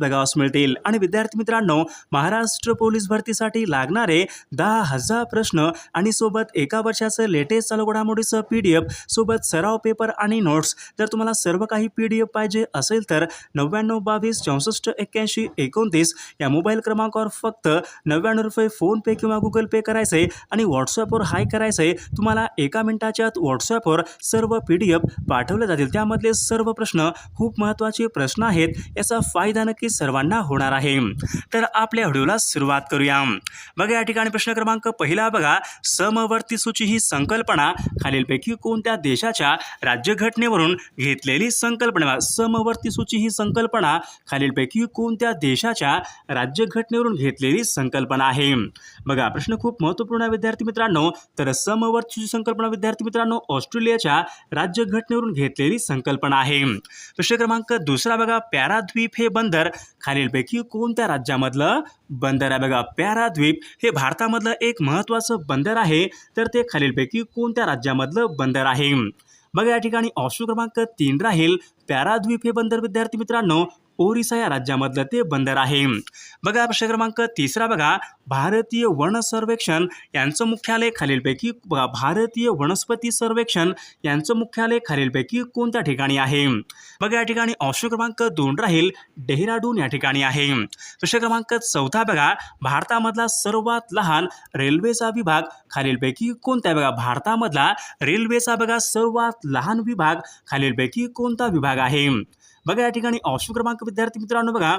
बघावास मिळतील. आणि विद्यार्थी मित्रांनो महाराष्ट्र पोलीस भरतीसाठी लागणारे दहा हजार प्रश्न आणि सोबत एका वर्षाचं लेटेस्ट चालू घडामोडीचं पी डी एफ सोबत सराव पेपर आणि नोट्स. जर तुम्हाला सर्व काही पी डी एफ पाहिजे असेल तर नव्याण्णव बावीस चौसष्ट एक्क्याऐंशी एकोणतीस या मोबाईल क्रमांकावर फक्त नव्याण्णव रुपये फोनपे किंवा गुगल पे करायचे आणि व्हॉट्सअपवर हाय करायचे तुम्हाला एका मिनिटाच्या आत व्हॉट्सअपवर सर्व पी डी एफ पाठवले जातील. त्यामधले सर्व प्रश्न खूप महत्त्वाचे प्रश्न आहेत. याचा फायदा नक्की सर्वांना होणार आहे. तर आपल्या व्हिडिओला सुरुवात करूया. बघा या ठिकाणी प्रश्न क्रमांक पहिला बघा. समवर्ती सूची ही संकल्पना खालीलपैकी कोणत्या देशाच्या राज्यघटनेवरून घेतलेली संकल्पना समवर्ती सूची ही संकल्पना खालीलपैकी कोणत्या देशाच्या राज्यघटनेवरून घेतलेली संकल्पना आहे. बघा प्रश्न खूप महत्त्वपूर्ण विद्यार्थी मित्रांनो. तर समवर्ती संकल्पना विद्यार्थी मित्रांनो ऑस्ट्रेलियाच्या राज्यघटनेवरून घेतलेली संकल्पना आहे. प्रश्न क्रमांक दुसरा बघा. पॅराद्वीप हे बंदर खालीलपैकी कोणत्या राज्यामधलं बंदर आहे? बघा पॅराद्वीप हे भारतामधलं एक महत्त्वाचं बंदर आहे. तर ते खालीलपैकी कोणत्या राज्यामधलं बंदर आहे? बघा या ठिकाणी ऑप्शन क्रमांक तीन राहील. पॅराद्वीप हे बंदर विद्यार्थी मित्रांनो ओरिसा या राज्यामधलं ते बंदर आहे. बघा प्रश्न क्रमांक तिसरा बघा. भारतीय वन सर्वेक्षण यांचं मुख्यालय खालीलपैकी बघा भारतीय वनस्पती सर्वेक्षण यांचं मुख्यालय खालीलपैकी कोणत्या ठिकाणी आहे? बघा या ठिकाणी ऑप्शन क्रमांक दोन राहील. डेहराडून या ठिकाणी आहे. प्रश्न क्रमांक चौथा बघा. भारतामधला सर्वात लहान रेल्वेचा विभाग खालीलपैकी कोणता बघा भारतामधला रेल्वेचा बघा सर्वात लहान विभाग खालीलपैकी कोणता विभाग आहे? बघा या ठिकाणी ऑप्शन क्रमांक विद्यार्थी मित्रांनो बघा.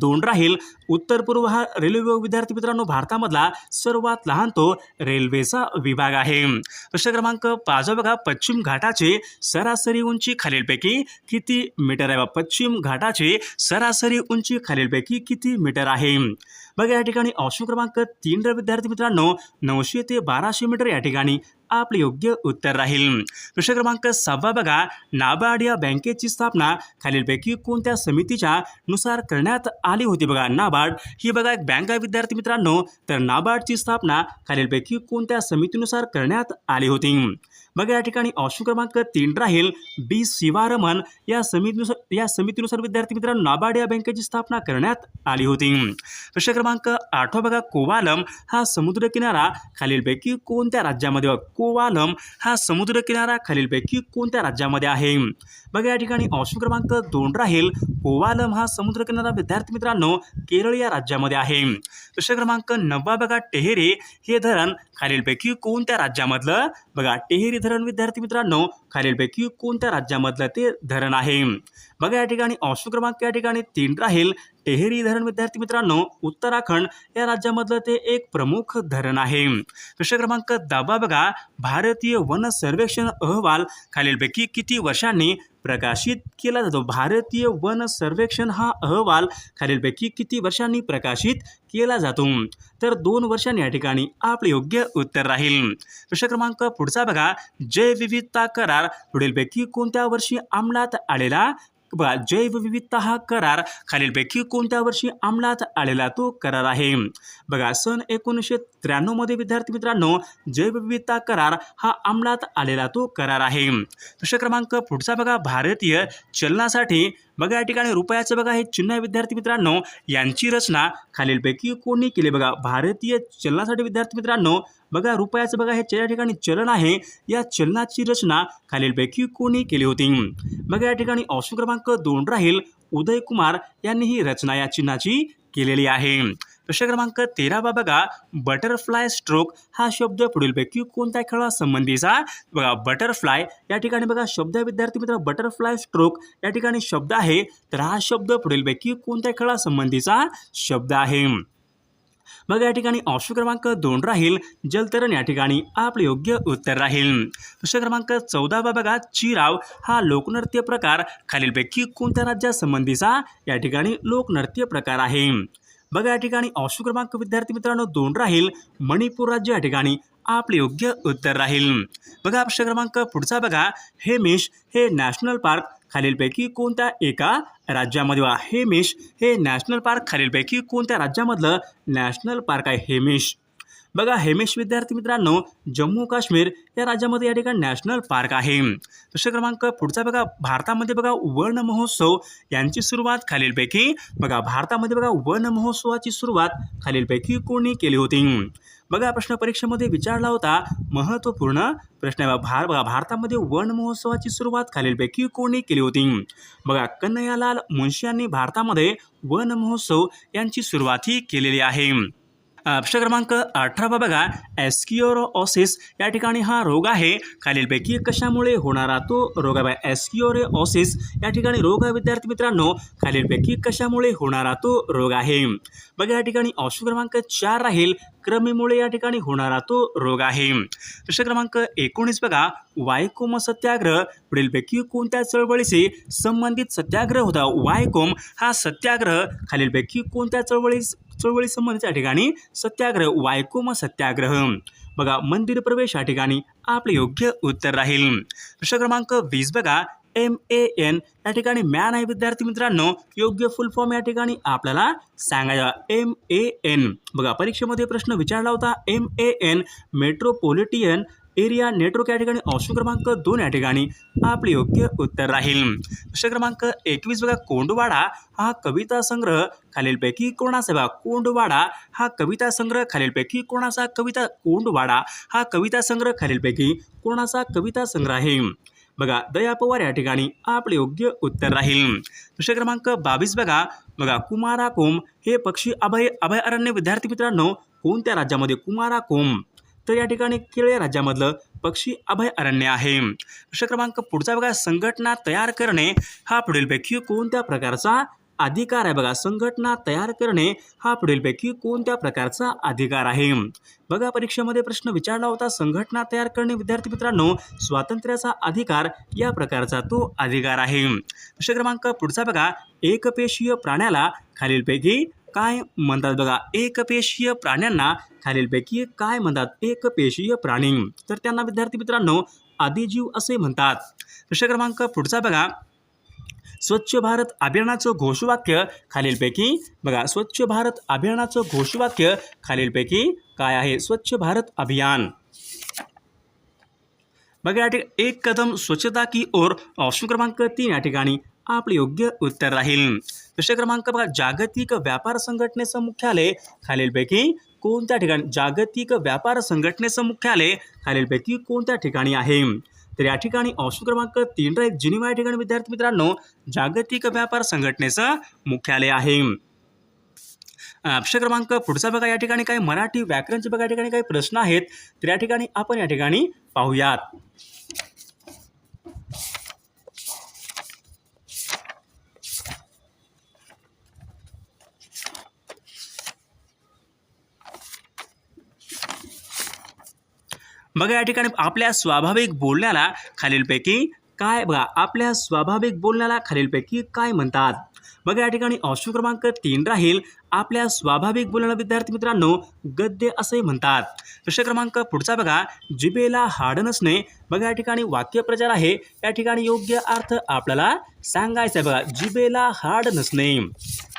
दोन राहील उत्तर पूर्व हा रेल्वे विभाग विद्यार्थी मित्रांनो भारतामधला सर्वात लहान तो रेल्वेचा विभाग आहे. प्रश्न क्रमांक पाच बघा पश्चिम घाटाचे सरासरी उंची खालीलपैकी किती मीटर आहे बा पश्चिम घाटाचे सरासरी उंची खालीलपैकी किती मीटर आहे? बघा या ठिकाणी ऑप्शन क्रमांक तीन विद्यार्थी मित्रांनो नऊशे ते बाराशे मीटर या ठिकाणी आपले योग्य उत्तर राहील. प्रश्न क्रमांक सहावा बघा. नाबार्ड या बँकेची स्थापना खालीलपैकी कोणत्या समितीच्या नुसार करण्यात आली होती बघा? नाबार्ड. ही बघा एक बँक आहे विद्यार्थी मित्रांनो. तर नाबार्डची स्थापना खालीलपैकी कोणत्या समितीनुसार करण्यात आली होती? मग या ठिकाणी ऑप्शन क्रमांक तीन राहील बी शिवारमन. या समितीनुसार या समितीनुसार विद्यार्थी मित्रांनो नाबार्ड या बँकेची स्थापना करण्यात आली होती. प्रश्न क्रमांक आठवा बघा कोवालम हा समुद्रकिनारा खालीलपैकी कोणत्या राज्यामध्ये कोवालम हा समुद्रकिनारा खालीलपैकी कोणत्या राज्यामध्ये आहे? बघा या ठिकाणी ऑप्शन क्रमांक दोन राहील कोवालम हा समुद्रकिनारा विद्यार्थी मित्रांनो केरळ या राज्यामध्ये आहे. प्रश्न क्रमांक नववा बघा टेहरे हे धरण खालीलपैकी कोणत्या राज्यामधलं बघा टेहेरी धरण विद्यार्थी मित्रांनो खालीलपैकी कोणत्या राज्यामधलं ते धरण आहे? बघा या ठिकाणी ऑप्शन क्रमांक या ठिकाणी तीन राहील. टेहेरी धरण विद्यार्थी मित्रांनो उत्तराखंड या राज्यामधलं ते एक प्रमुख धरण आहे. प्रश्न क्रमांक दहावा बघा. भारतीय वन सर्वेक्षण अहवाल खालीलपैकी किती वर्षांनी प्रकाशित केला जातो. भारतीय वन सर्वेक्षण हा अहवाल खालीलपैकी किती वर्षांनी प्रकाशित केला जातो? तर दोन वर्षांनी या ठिकाणी आपले योग्य उत्तर राहील. प्रश्न क्रमांक पुढचा बघा. जैवविविधता करार पुढीलपैकी कोणत्या वर्षी अंमलात आलेला बघा जैवविविधता हा करार. खालीलपैकी कोणत्या वर्षी अंमलात आलेला तो करार आहे? बघा सन एकोणीसशे त्र्याण्णवमध्ये विद्यार्थी मित्रांनो जैवविविधता करार हा अंमलात आलेला तो करार आहे. प्रश्न क्रमांक पुढचा बघा भारतीय चलनासाठी. बघा या ठिकाणी रुपयाचं बघा हे चिन्ह विद्यार्थी मित्रांनो. यांची रचना खालीलपैकी कोणी केली? बघा भारतीय चलनासाठी विद्यार्थी मित्रांनो बघा रुपयाचं बघा हे या ठिकाणी चलन आहे. या चलनाची रचना खालीलपैकी कोणी केली होती? बघा या ठिकाणी ऑप्शन क्रमांक दोन राहील. उदय कुमार यांनी ही रचना या चिन्हाची केलेली आहे. प्रश्न क्रमांक तेरावा बघा. बटरफ्लाय स्ट्रोक हा शब्द पुढीलपैकी कोणत्या खेळासंबंधीचा? बघा बटरफ्लाय या ठिकाणी बघा शब्द विद्यार्थी मित्र बटरफ्लाय स्ट्रोक या ठिकाणी शब्द आहे. तर हा शब्द पुढीलपैकी कोणत्या खेळासंबंधीचा शब्द आहे? मग या ठिकाणी ऑप्शन क्रमांक दोन राहील जलतरण या ठिकाणी आपलं योग्य उत्तर राहील. प्रश्न क्रमांक चौदावा बघा चिराव हा लोकनृत्य प्रकार. खालीलपैकी कोणत्या राज्यासंबंधीचा या ठिकाणी लोकनृत्य प्रकार आहे? बघा या ठिकाणी ऑप्शन क्रमांक विद्यार्थी मित्रांनो दोन राहील मणिपूर राज्य या ठिकाणी आपले योग्य उत्तर राहील. बघा प्रश्न क्रमांक पुढचा बघा हेमिश हे नॅशनल पार्क खालीलपैकी कोणत्या एका राज्यामध्ये हेमिश हे नॅशनल पार्क खालीलपैकी कोणत्या राज्यामधलं नॅशनल पार्क आहे हेमिश बघा हेमेश विद्यार्थी मित्रांनो जम्मू काश्मीर या राज्यामध्ये या ठिकाणी नॅशनल पार्क आहे. दुसरा क्रमांक पुढचा बघा भारतामध्ये बघा वर्ण महोत्सव यांची सुरुवात खालीलपैकी बघा भारतामध्ये बघा वर्ण महोत्सवाची सुरुवात खालीलपैकी कोणी केली होती? बघा प्रश्न परीक्षेमध्ये विचारला होता महत्त्वपूर्ण प्रश्न आहे भार बघा भारतामध्ये वन महोत्सवाची सुरुवात खालीलपैकी कोणी केली होती? बघा कन्हैयालाल मुंशी यांनी भारतामध्ये वन महोत्सव यांची सुरुवातही केलेली आहे. प्रश्न क्रमांक अठरावा बघा एस्किओरोऑसिस या ठिकाणी हा रोग आहे. खालीलपैकी कशामुळे होणारा तो रोग आहे बघा एस्किओरोऑसिस या ठिकाणी रोग आहे विद्यार्थी मित्रांनो. खालीलपैकी कशामुळे होणारा तो रोग आहे? बघा या ठिकाणी ऑप्शन क्रमांक चार राहील. विक्रमीमुळे या ठिकाणी होणारा तो रोग आहे. प्रश्न क्रमांक एकोणीस बघा. वायकोम सत्याग्रह पुढीलपैकी कोणत्या चळवळीशी संबंधित सत्याग्रह होता? वायकोम हा सत्याग्रह. खालीलपैकी कोणत्या चळवळीस चळवळी संबंधित या ठिकाणी सत्याग्रह? वायकोम सत्याग्रह. बघा मंदिर प्रवेश या ठिकाणी आपले योग्य उत्तर राहील. प्रश्न क्रमांक वीस बघा. एम ए एन या ठिकाणी मॅन आहे विद्यार्थी मित्रांनो. योग्य फुल फॉर्म या ठिकाणी आपल्याला सांगायचा एम ए एन बघा परीक्षेमध्ये प्रश्न विचारला होता. M A N metropolitan area network या ठिकाणी ऑप्शन क्रमांक दोन या ठिकाणी आपले योग्य उत्तर राहील. प्रश्न क्रमांक एकवीस बघा कोंडवाडा हा कविता संग्रह खालीलपैकी कोणाचा बघा कोंडवाडा हा कविता संग्रह खालीलपैकी कोणाचा? कविता कोंडवाडा हा कविता संग्रह खालीलपैकी कोणाचा? कविता संग्रह आहे. बघा दया पवार या ठिकाणी आपले योग्य उत्तर राहील. प्रश्न क्रमांक बावीस बघा. बघा कुमारा कोम हे पक्षी अभय अभयारण्य विद्यार्थी मित्रांनो कोणत्या राज्यामध्ये? कुमारा कोम तर या ठिकाणी केरळ राज्यामधलं पक्षी अभयारण्य आहे. प्रश्न क्रमांक पुढचा बघा. संघटना तयार करणे हा पुढीलपैकी कोणत्या प्रकारचा अधिकार आहे बघा. संघटना तयार करणे हा पुढीलपैकी कोणत्या प्रकारचा अधिकार आहे? बघा परीक्षेमध्ये प्रश्न विचारला होता. संघटना तयार करणे विद्यार्थी मित्रांनो स्वातंत्र्याचा अधिकार या प्रकारचा तो अधिकार आहे. प्रश्न क्रमांक पुढचा बघा. एकपेशीय प्राण्याला खालीलपैकी काय म्हणतात बघा? एकपेशीय प्राण्यांना खालीलपैकी काय म्हणतात? एकपेशीय प्राणी. तर त्यांना विद्यार्थी मित्रांनो आदिजीव असे म्हणतात. प्रश्न क्रमांक पुढचा बघा. स्वच्छ भारत अभियानाचं घोषवाक्य खालीलपैकी बघा स्वच्छ भारत अभियानाचं घोषवाक्य खालीलपैकी काय आहे? स्वच्छ भारत अभियान. बघा या ठिकाणी एक कदम स्वच्छता की ओर ऑप्शन क्रमांक तीन या ठिकाणी आपले योग्य उत्तर राहील. प्रश्न क्रमांक बघा जागतिक व्यापार संघटनेचं मुख्यालय खालीलपैकी कोणत्या ठिकाणी? जागतिक व्यापार संघटनेचं मुख्यालय खालीलपैकी कोणत्या ठिकाणी आहे? तर या ठिकाणी ऑप्शन क्रमांक तीन राहील जिनिवा या ठिकाणी विद्यार्थी मित्रांनो जागतिक व्यापार संघटनेचं मुख्यालय आहे. अक्षर क्रमांक पुढचा बघा या ठिकाणी काही मराठी व्याकरणचे बघा या ठिकाणी काही प्रश्न आहेत. तर या ठिकाणी आपण या ठिकाणी पाहूयात. बघा या ठिकाणी आपल्या स्वाभाविक बोलण्याला खालीलपैकी काय बघा आपल्या स्वाभाविक बोलण्याला खालीलपैकी काय म्हणतात? बघा या ठिकाणी ऑप्शन क्रमांक तीन राहील. आपल्या स्वाभाविक बोलण्याला विद्यार्थी मित्रांनो गद्य असे म्हणतात. प्रश्न क्रमांक पुढचा बघा जिबेला हाड नसणे. बघा या ठिकाणी वाक्यप्रचार आहे. या ठिकाणी योग्य अर्थ आपल्याला सांगायचा आहे. बघा जिबेला हाड नसणे.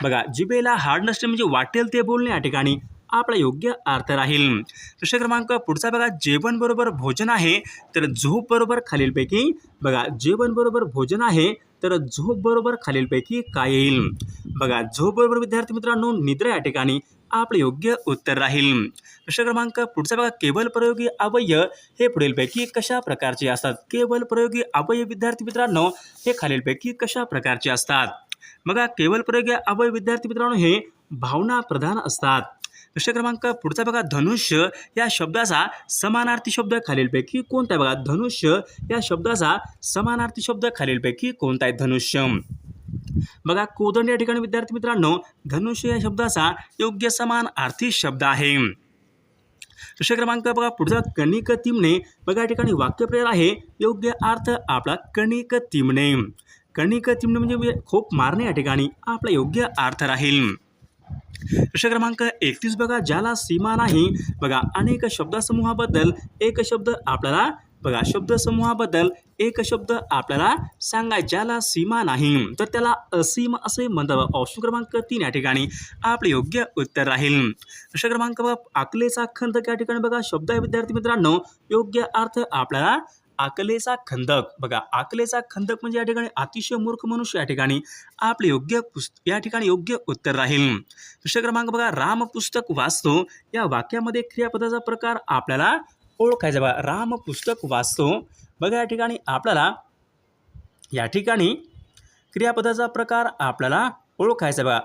बघा जिबेला हाड नसणे म्हणजे वाटेल ते बोलणे या ठिकाणी. आपला योग्य अर्थ राहील. प्रश्न क्रमांक पुढचा बघा जेवण बरोबर भोजन आहे तर झोप बरोबर खालीलपैकी बघा जेवण बरोबर भोजन आहे तर झोप बरोबर खालीलपैकी काय येईल? बघा झोप बरोबर विद्यार्थी मित्रांनो निद्रा या ठिकाणी आपलं योग्य उत्तर राहील. प्रश्न क्रमांक पुढचा बघा केवल प्रयोगी अवयव हे पुढीलपैकी कशा प्रकारचे असतात? केवल प्रयोगी अवयव विद्यार्थी मित्रांनो हे खालीलपैकी कशा प्रकारचे असतात? बघा केवल प्रयोगी अवयव विद्यार्थी मित्रांनो हे भावना प्रधान असतात. प्रश्न क्रमांक पुढचा बघा धनुष्य. या शब्दाचा समानार्थी शब्द खालीलपैकी कोणता आहे बघा? धनुष्य. या शब्दाचा समानार्थी शब्द खालीलपैकी कोणता आहे? धनुष्य. बघा कोदंड या ठिकाणी विद्यार्थी मित्रांनो धनुष्य या शब्दाचा योग्य समान अर्थी शब्द आहे. प्रश्न क्रमांक बघा पुढचा कणिक तिमणे बघा या ठिकाणी वाक्यप्रेर आहे. योग्य अर्थ आपला कणिक तिमणे कणिक तिमणे म्हणजे खूप मारणे या ठिकाणी. आपला योग्य अर्थ राहील. प्रश्न क्रमांक एकतीस बघा ज्याला सीमा नाही बघा अनेक शब्दसमूहाबद्दल एक शब्द आपल्याला बघा शब्दसमूहाबद्दल एक शब्द आपल्याला सांगा ज्याला सीमा नाही तर त्याला असीम असे म्हणतात. ऑप्शन क्रमांक तीन या ठिकाणी आपले योग्य उत्तर राहील. प्रश्न क्रमांक आकलेचा खंत या ठिकाणी बघा. शब्द आहे विद्यार्थी मित्रांनो योग्य अर्थ आपल्याला आकलेचा खंदक. बघा आकलेचा खंदक म्हणजे या ठिकाणी अतिशय मूर्ख मनुष्य या ठिकाणी आपले योग्य पुस्त या ठिकाणी योग्य उत्तर राहील. प्रश्न क्रमांक बघा राम पुस्तक वाचतो. या वाक्यामध्ये क्रियापदाचा प्रकार आपल्याला ओळखायचा बघा. राम पुस्तक वाचतो. बघा या ठिकाणी आपल्याला या ठिकाणी क्रियापदाचा प्रकार आपल्याला ओळखायचा बघा.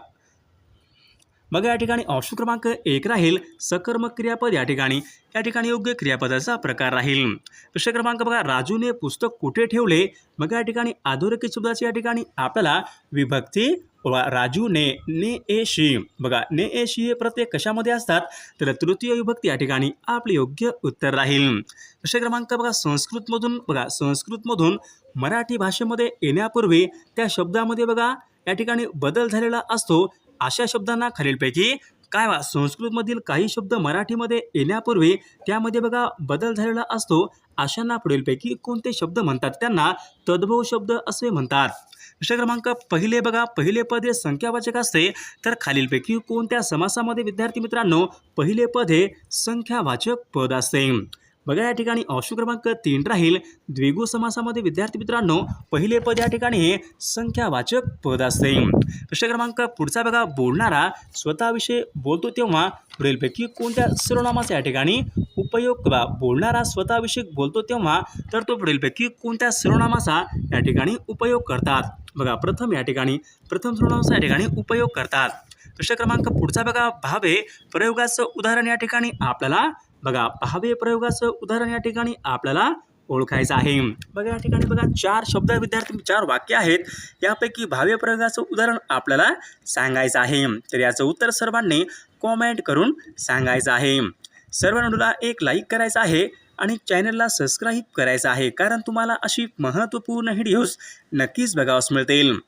मग या ठिकाणी ऑप्शन क्रमांक एक राहील. सकर्मक क्रियापद या ठिकाणी. या ठिकाणी योग्य क्रियापदाचा प्रकार राहील. प्रश्न क्रमांक बघा राजूने पुस्तक कुठे ठेवले? मग या ठिकाणी अधोरेखित शब्दाची या ठिकाणी आपल्याला विभक्ती राजूने ने ए शी. बघा ने ए शी हे प्रत्येक कशामध्ये असतात? तर तृतीय विभक्ती या ठिकाणी आपले योग्य उत्तर राहील. प्रश्न क्रमांक बघा संस्कृतमधून बघा संस्कृतमधून मराठी भाषेमध्ये येण्यापूर्वी त्या शब्दामध्ये बघा या ठिकाणी बदल झालेला असतो. अशा शब्दांना खालीलपैकी काय वा संस्कृतमधील काही शब्द मराठीमध्ये येण्यापूर्वी त्यामध्ये बघा बदल झालेला असतो. अशांना पुढीलपैकी कोणते शब्द म्हणतात? त्यांना तद्भव शब्द असे म्हणतात. प्रश्न क्रमांक पहिले बघा. पहिले पद हे संख्यावाचक असते. तर खालीलपैकी कोणत्या समासामध्ये विद्यार्थी मित्रांनो पहिले पद हे संख्यावाचक पद असते. बघा या ठिकाणी ऑप्शन क्रमांक तीन राहील. द्विगु समासामध्ये विद्यार्थी मित्रांनो पहिले पद या ठिकाणी हे संख्यावाचक पद असते. प्रश्न क्रमांक पुढचा बघा बोलणारा स्वतःविषयी बोलतो तेव्हा पुढीलपैकी कोणत्या सर्वनामाचा या ठिकाणी उपयोग बा बोलणारा स्वतःविषयी बोलतो तेव्हा तर तो पुढीलपैकी कोणत्या सर्वनामाचा या ठिकाणी उपयोग करतात? बघा प्रथम या ठिकाणी प्रथम सर्वनामाचा या ठिकाणी उपयोग करतात. प्रश्न क्रमांक पुढचा बघा भावे प्रयोगाचं उदाहरण या ठिकाणी आपल्याला बघा पहावे प्रयोगाचं उदाहरण या ठिकाणी आपल्याला ओळखायचं आहे. बघा या ठिकाणी बघा चार शब्द विद्यार्थी चार वाक्य आहेत. यापैकी भाव्य प्रयोगाचं उदाहरण आपल्याला सांगायचं आहे. तर याचं उत्तर सर्वांनी कॉमेंट करून सांगायचं आहे. सर्वांना एक लाईक करायचं आहे आणि चॅनलला सबस्क्राईब करायचं आहे. कारण तुम्हाला अशी महत्त्वपूर्ण व्हिडिओज नक्कीच बघावंस मिळतील.